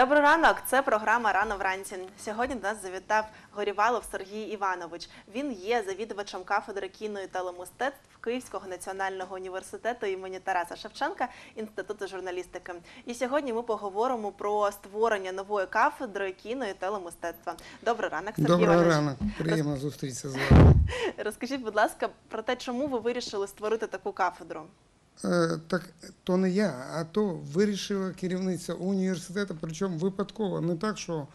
Добрий ранок. Це програма Рано вранці. Сьогодні до нас завітав Горівалов Сергій Іванович. Він є завідувачем кафедри кіно і телемистецтв Київського національного університету імені Тараса Шевченка Інституту журналістики. І сьогодні ми поговоримо про створення нової кафедри кіно і телемистецтва. Добрий ранок, Сергій Доброго Іванович. ранок, приємно зустрітися з вами. Розкажіть, будь ласка, про те, чому ви вирішили створити таку кафедру? Е, Так то не я, а то вирішила керівниця університету, причому випадково, не так, що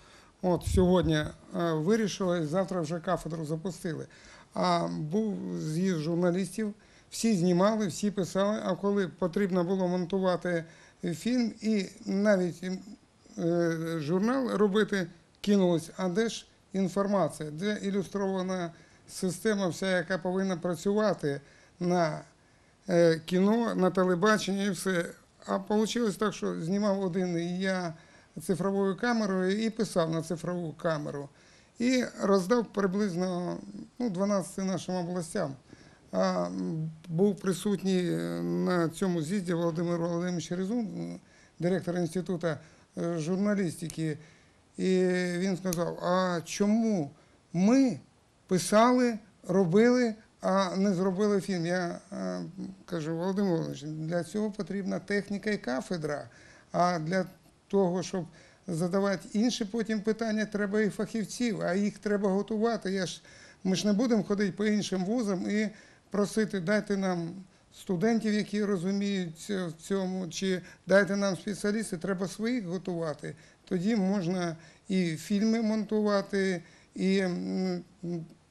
от сьогодні е, вирішила і завтра вже кафедру запустили. А був з'їзд журналістів, всі знімали, всі писали, а коли потрібно було монтувати фільм і навіть е, журнал робити, кинулось, а де ж інформація, де ілюстрована система, вся, яка повинна працювати на кіно, на телебаченні і все. А вийшло так, що знімав один я цифровою камерою і писав на цифрову камеру. І роздав приблизно ну, 12 нашим областям. А був присутній е, на цьому з'їзді Володимир Володимирович Резун, директор інституту е, журналістики. І він сказав: а чому ми писали, робили, а не зробили фільм? Я е, кажу, Володимир Володимирович, для цього потрібна техніка і кафедра. А для того, щоб задавати інші потім питання, треба і фахівців, а їх треба готувати. Я ж, ми ж не будемо ходити по іншим вузам і просити, дайте нам студентів, які розуміються в цьому, чи дайте нам спеціалістів, треба своїх готувати. Тоді можна і фільми монтувати, і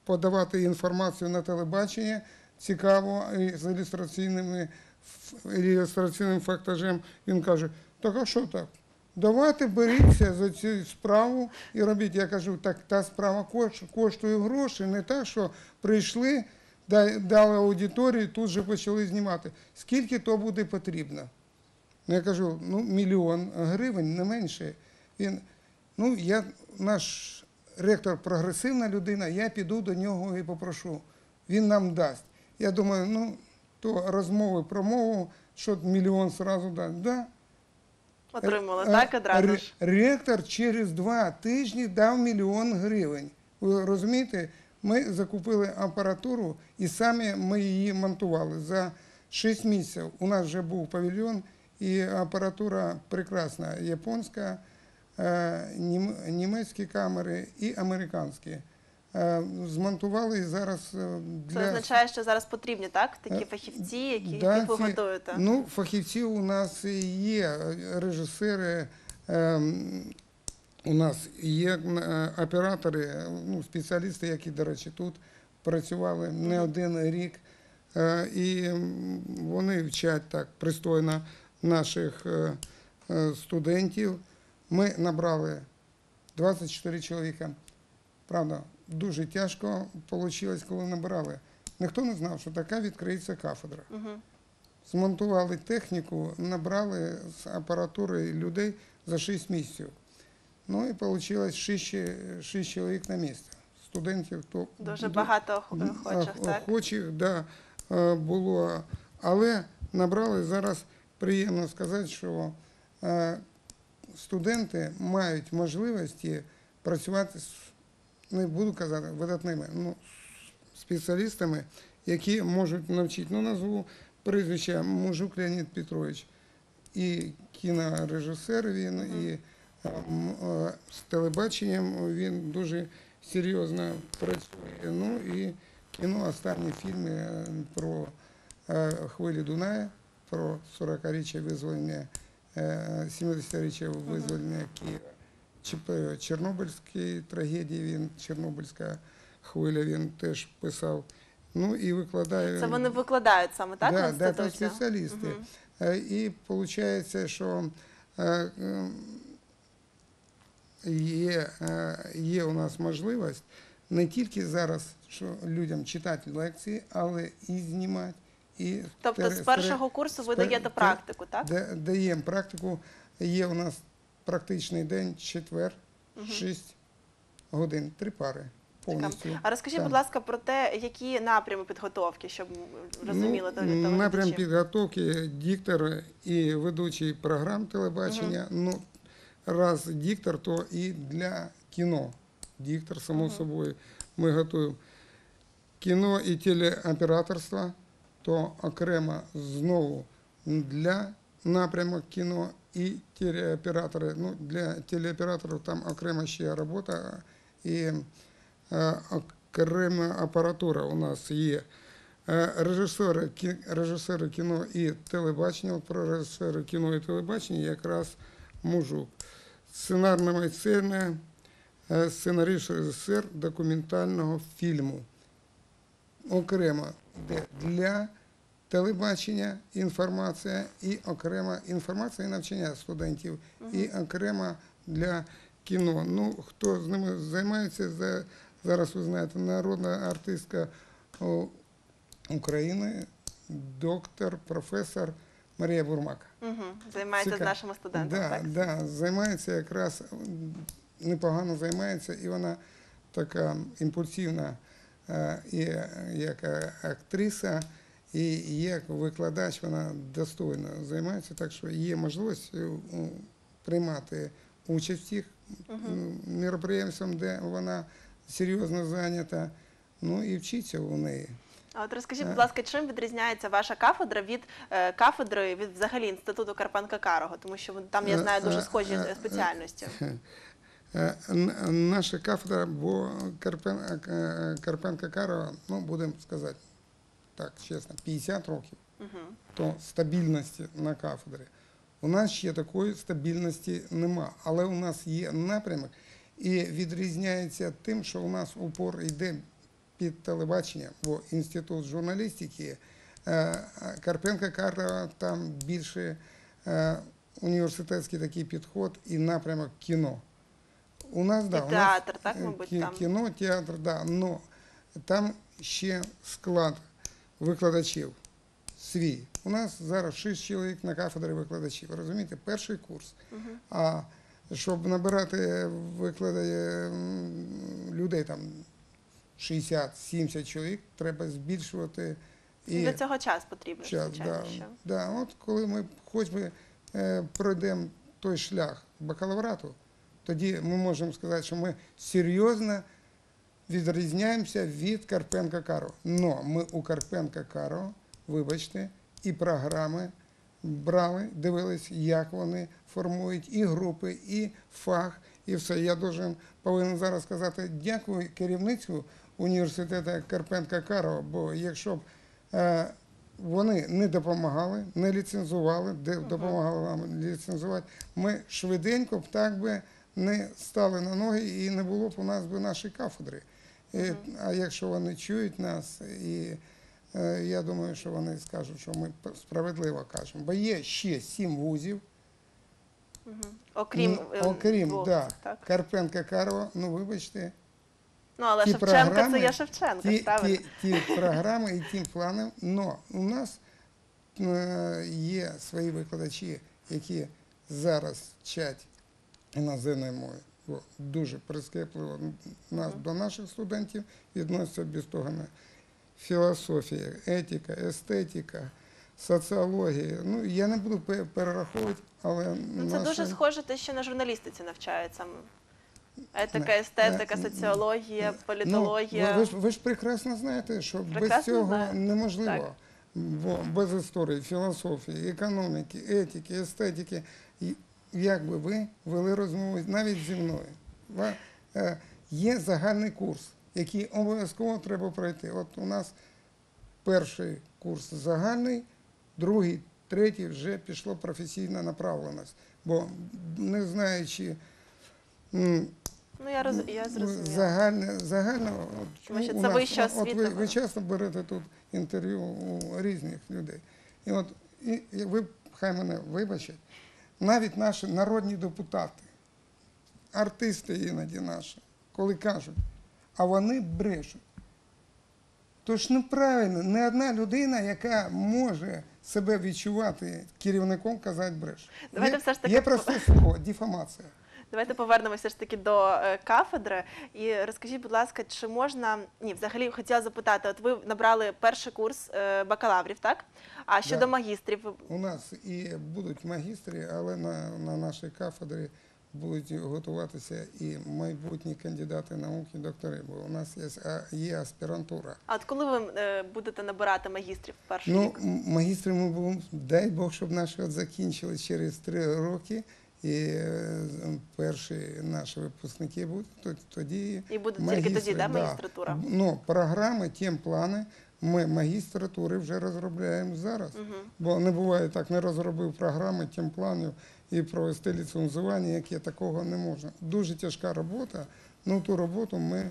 подавати інформацію на телебачення цікаво, з ілюстраційними ілюстраційним фактажем. Він каже: так а що так? Давайте беріться за цю справу і робіть. Я кажу, так та справа коштує гроші, не так, що прийшли, дали аудиторію, тут же почали знімати. Скільки то буде потрібно? Я кажу, ну, мільйон гривень, не менше. Він, ну, я, наш ректор прогресивна людина, я піду до нього і попрошу. Він нам дасть. Я думаю, ну, то розмови про мову, що мільйон зразу дасть. Да. Отримали, Е, так, одразу ж? Ректор через два тижні дав мільйон гривень. Ви розумієте, ми закупили апаратуру і самі ми її монтували. За 6 місяців у нас вже був павільйон, і апаратура прекрасна, японська, е, німецькі камери і американські. Е, Змонтували і зараз е, Це означає, що зараз потрібні так такі Е, фахівці, які Да, ви готуєте. Ну, фахівці у нас є, режисери, у нас є оператори, ну, спеціалісти, які, до речі, тут працювали не один рік. І вони вчать так пристойно наших студентів. Ми набрали 24 чоловіка. Правда, дуже тяжко вийшло, коли набрали. Ніхто не знав, що така відкриється кафедра. Угу. Змонтували техніку, набрали з апаратури людей за 6 місяців. Ну і вийшло 6, 6 чоловік на місце. Студентів то Дуже багато охочих, так? охочих, да, е, було. Але набрали зараз приємно сказати, що е, студенти мають можливості працювати з, не буду казати, видатними, ну, спеціалістами, які можуть навчити. Ну, назву прізвища Мужук Леонід Петрович. І кінорежисер він, і е, м, е, з телебаченням він дуже серйозно працює. Ну і кіно, останні фільми е, про е, хвилі Дуная, про 40-річчя визволення, 70-річчя визволення Києва. Чорнобильській трагедії він, Чорнобильська хвиля він теж писав. Ну і викладає. Це вони викладають саме так да, да, там спеціалісти. Е, І виходить, що е, е, є, е, є у нас можливість не тільки зараз що людям читати лекції, але і знімати. І Тобто з першого курсу ви даєте практику, так? Да- Даємо практику. Є у нас практичний день, четвер, 6 годин, три пари повністю. А розкажіть, будь ласка, про те, які напрями підготовки, щоб розуміли ну, телеглядачі? Напрям підготовки диктор і ведучий програм телебачення. Ну, раз диктор, то і для кіно. Диктор, само собою, ми готуємо. Кіно і телеоператорство, то окремо знову для напрямок кіно і телеоператори. Ну, для телеоператорів там окрема ще робота і е, окрема апаратура у нас є. Е, Режисери, режисери кіно і телебачення, про режисери кіно і телебачення якраз мужук. Сценарна майстерня, е, сценаріст режисер документального фільму. Окремо де для телебачення інформація і окрема інформація і навчання студентів, і окремо для кіно. Ну, хто з ними займається, зараз ви знаєте, народна артистка України, доктор, професор Марія Бурмак. Угу. Займається з нашими студентами. Да, так? да, займається якраз непогано займається, і вона така імпульсивна і е, як е, актриса, і як викладач вона достойно займається, так що є можливість е, приймати участь в цих м, мероприємствах, де вона серйозно зайнята, ну і вчиться у неї. А от розкажіть, Е. будь ласка, чим відрізняється ваша кафедра від е, кафедри від взагалі інституту Карпенка Карого? Тому що там я Е, знаю дуже е, схожі е, спеціальності. Е, Наша кафедра, бо Карпен, е, Карпенка Карова, ну будемо сказати так чесно, 50 років, то стабільності на кафедрі. У нас ще такої стабільності нема, але у нас є напрямок і відрізняється тим, що у нас упор йде під телебачення, бо інститут журналістики е, Карпенка Карова там більше е, університетський такий підход і напрямок кіно. У нас, да, І у нас, театр, так, е, мабуть, кі- там? Кіно, театр, да, но там ще склад викладачів свій. У нас зараз 6 чоловік на кафедрі викладачів. Розумієте, перший курс. А щоб набирати викладає людей там 60-70 чоловік, треба збільшувати і Для цього час потрібен, час. звичайно. Да, що. да. От коли ми хоч би е, пройдемо той шлях бакалаврату, тоді ми можемо сказати, що ми серйозно відрізняємося від Карпенка Каро. Но ми у Карпенка Каро, вибачте, і програми брали, дивились, як вони формують і групи, і фах, і все. Я должен, повинен зараз сказати дякую керівництву університету Карпенка Карова, бо якщо б е, вони не допомагали, не ліцензували, де допомагали нам ліцензувати, ми швиденько б так би не стали на ноги і не було б у нас би нашої кафедри. Е, А якщо вони чують нас, і е, я думаю, що вони скажуть, що ми справедливо кажемо. Бо є ще сім вузів, Мгм. Окрім, ну, е, окрім двох, да, так? Карпенка Карова, ну вибачте, Ну, але ті Шевченко це є Шевченко, ті, правильно? ті, ті програми і ті плани. Но у нас е, є свої викладачі, які зараз вчать іноземної мови. Бо дуже прискіпливо нас до наших студентів відносяться без того на філософія, етика, естетика, соціологія. Ну, я не буду перераховувати, але Ну, це наші- дуже схоже те, що на журналістиці навчаються. Етика, естетика, соціологія, Ну, політологія. ви, ви, ж, ви ж прекрасно знаєте, що без цього знаю. неможливо. Так. Бо без історії, філософії, економіки, етики, естетики, як би ви вели розмову навіть зі мною. Е, Є загальний курс, який обов'язково треба пройти. От у нас перший курс загальний, другий, третій вже пішло професійна направленість. Бо не знаючи. Ну, я, роз... я. Загальне, загально, от, Тому що це нас- вища от, от ви, ви часто берете тут інтерв'ю у різних людей. І от і ви хай мене вибачать, навіть наші народні депутати, артисти іноді наші, коли кажуть, а вони брешуть. То ж неправильно, не одна людина, яка може себе відчувати керівником, казати бреше. Давайте є, все ж таки є слово дефамація. Давайте повернемося ж таки до е, кафедри. І розкажіть, будь ласка, чи можна ні, взагалі хотіла запитати, от ви набрали перший курс е, бакалаврів, так? А щодо Да. магістрів, У нас і будуть магістри, але на, на нашій кафедрі будуть готуватися і майбутні кандидати наук і доктори, бо у нас є, є аспірантура. А от коли ви е, будете набирати магістрів перший Ну, рік? м- магістри ми будемо, дай Бог, щоб наші от закінчили через три роки, і е, перші наші випускники будуть, то- тоді І буде тільки тоді, да, да. магістратура? Ну, програми, тим плани ми магістратури вже розробляємо зараз. Угу. Бо не буває так, не розробив програми, тим планів і провести ліцензування, яке такого не можна. Дуже тяжка робота, ну ту роботу ми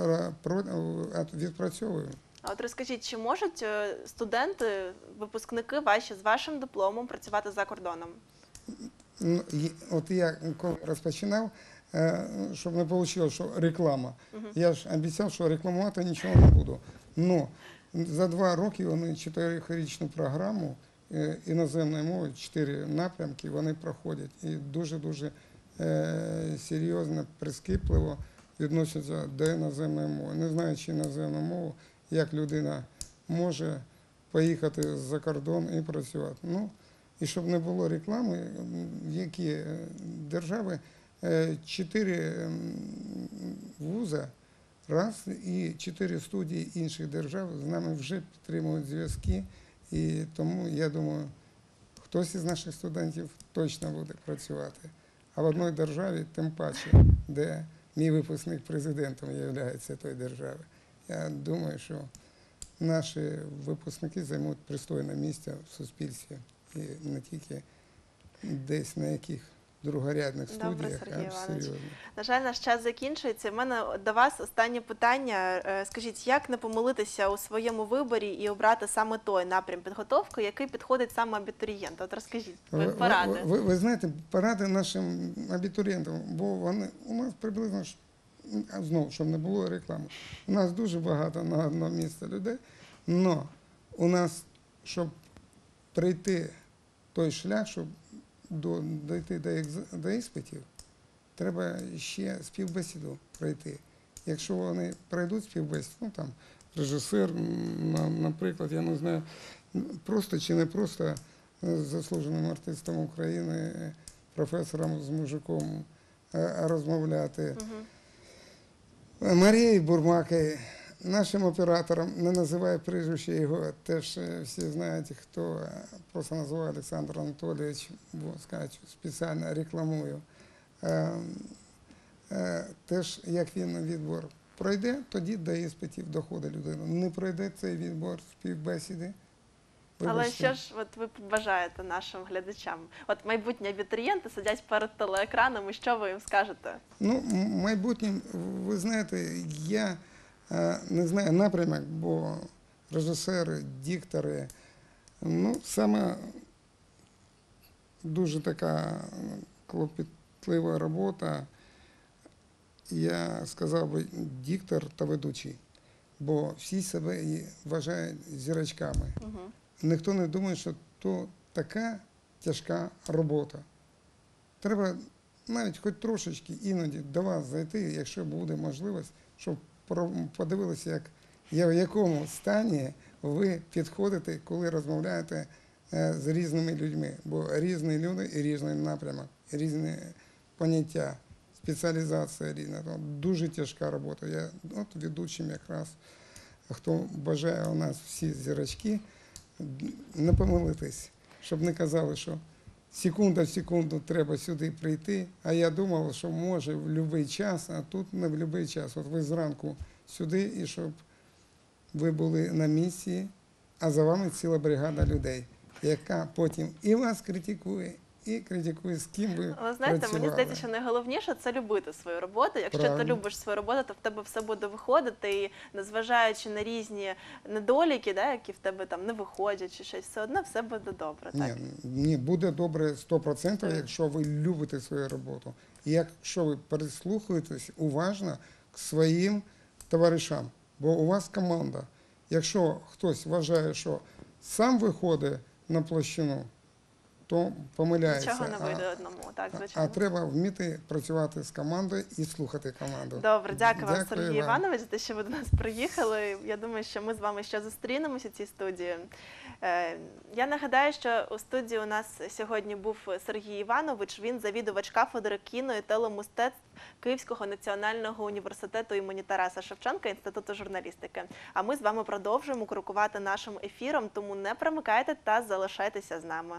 е, е, відпрацьовуємо. А от розкажіть, чи можуть студенти, випускники ваші з вашим дипломом працювати за кордоном? Ну, і От я коли розпочинав, е, щоб не вийшло, що реклама. Я ж обіцяв, що рекламувати нічого не буду. Ну, за два роки вони чотирирічну програму е, іноземної мови, чотири напрямки вони проходять і дуже-дуже е, серйозно, прискіпливо відносяться до іноземної мови. Не знаючи іноземну мову, як людина може поїхати за кордон і працювати. Ну, і щоб не було реклами, які е, держави е, чотири вуза раз і чотири студії інших держав з нами вже підтримують зв'язки. І тому я думаю, хтось із наших студентів точно буде працювати. А в одній державі, тим паче, де мій випускник президентом є тої держави. Я думаю, що наші випускники займуть пристойне місце в суспільстві і не тільки десь на яких другорядних Добре, Сергій а серйозно. На жаль, наш час закінчується. У мене до вас останнє питання. Е, Скажіть, як не помилитися у своєму виборі і обрати саме той напрям підготовки, який підходить саме абітурієнту? От розкажіть ви, поради. ви, ви, ви знаєте, поради нашим абітурієнтам, бо вони у нас приблизно знову, щоб не було реклами. У нас дуже багато на одно місце людей. але у нас, щоб прийти той шлях, щоб до, дойти до, екз- до іспитів, треба ще співбесіду пройти. Якщо вони пройдуть співбесіду, ну там режисер, на- наприклад, я не знаю, просто чи не просто е, заслуженим артистом України, професором з мужиком е, розмовляти. Мгм. Марією Бурмакою, нашим оператором, не називаю прізвище його, теж е, всі знають, хто е, просто називає Олександр Анатолійович, бо скажуть, спеціально рекламую. Е, Теж як він відбор пройде, тоді до іспитів доходить людина. Не пройде цей відбор співбесіди. Але що ж от ви побажаєте нашим глядачам? От майбутні абітурієнти сидять перед телеекраном, і що ви їм скажете? Ну, майбутнім, ви знаєте, я не знаю напрямок, бо режисери, диктори, ну, саме дуже така клопітлива робота. Я сказав би диктор та ведучий, бо всі себе вважають зірочками. Угу. Ніхто не думає, що то така тяжка робота. Треба навіть хоч трошечки іноді до вас зайти, якщо буде можливість, щоб подивилися, як, я- в якому стані ви підходите, коли розмовляєте е, з різними людьми. Бо різні люди і різний напрямок, різні поняття, спеціалізація різна. Дуже тяжка робота. Я от ведучим якраз, хто бажає у нас всі зірочки, не помилитись, щоб не казали, що секунда в секунду треба сюди прийти. А я думав, що може в будь-який час, а тут не в будь-який час. От ви зранку сюди, і щоб ви були на місці, а за вами ціла бригада людей, яка потім і вас критикує, і критикує, з ким ви. Ви знаєте, мені здається, що найголовніше це любити свою роботу. Якщо ти любиш свою роботу, то в тебе все буде виходити. І незважаючи на різні недоліки, да, які в тебе там не виходять, чи щось, все одно все буде добре. Ні, ні, буде добре 100%, Так. якщо ви любите свою роботу. І якщо ви прислухаєтесь уважно к своїм товаришам, бо у вас команда. Якщо хтось вважає, що сам виходить на площину, то помиляється. Нічого не вийде одному, так, а, звичайно. а треба вміти працювати з командою і слухати команду. Добре, дякую вам, Дякую Сергій вам. Іванович, за те, що ви до нас приїхали. Я думаю, що ми з вами ще зустрінемося в цій студії. Е, Я нагадаю, що у студії у нас сьогодні був Сергій Іванович. Він завідувач кафедри кіно і телемистецтв Київського національного університету імені Тараса Шевченка Інституту журналістики. А ми з вами продовжуємо крокувати нашим ефіром, тому не примикайте та залишайтеся з нами.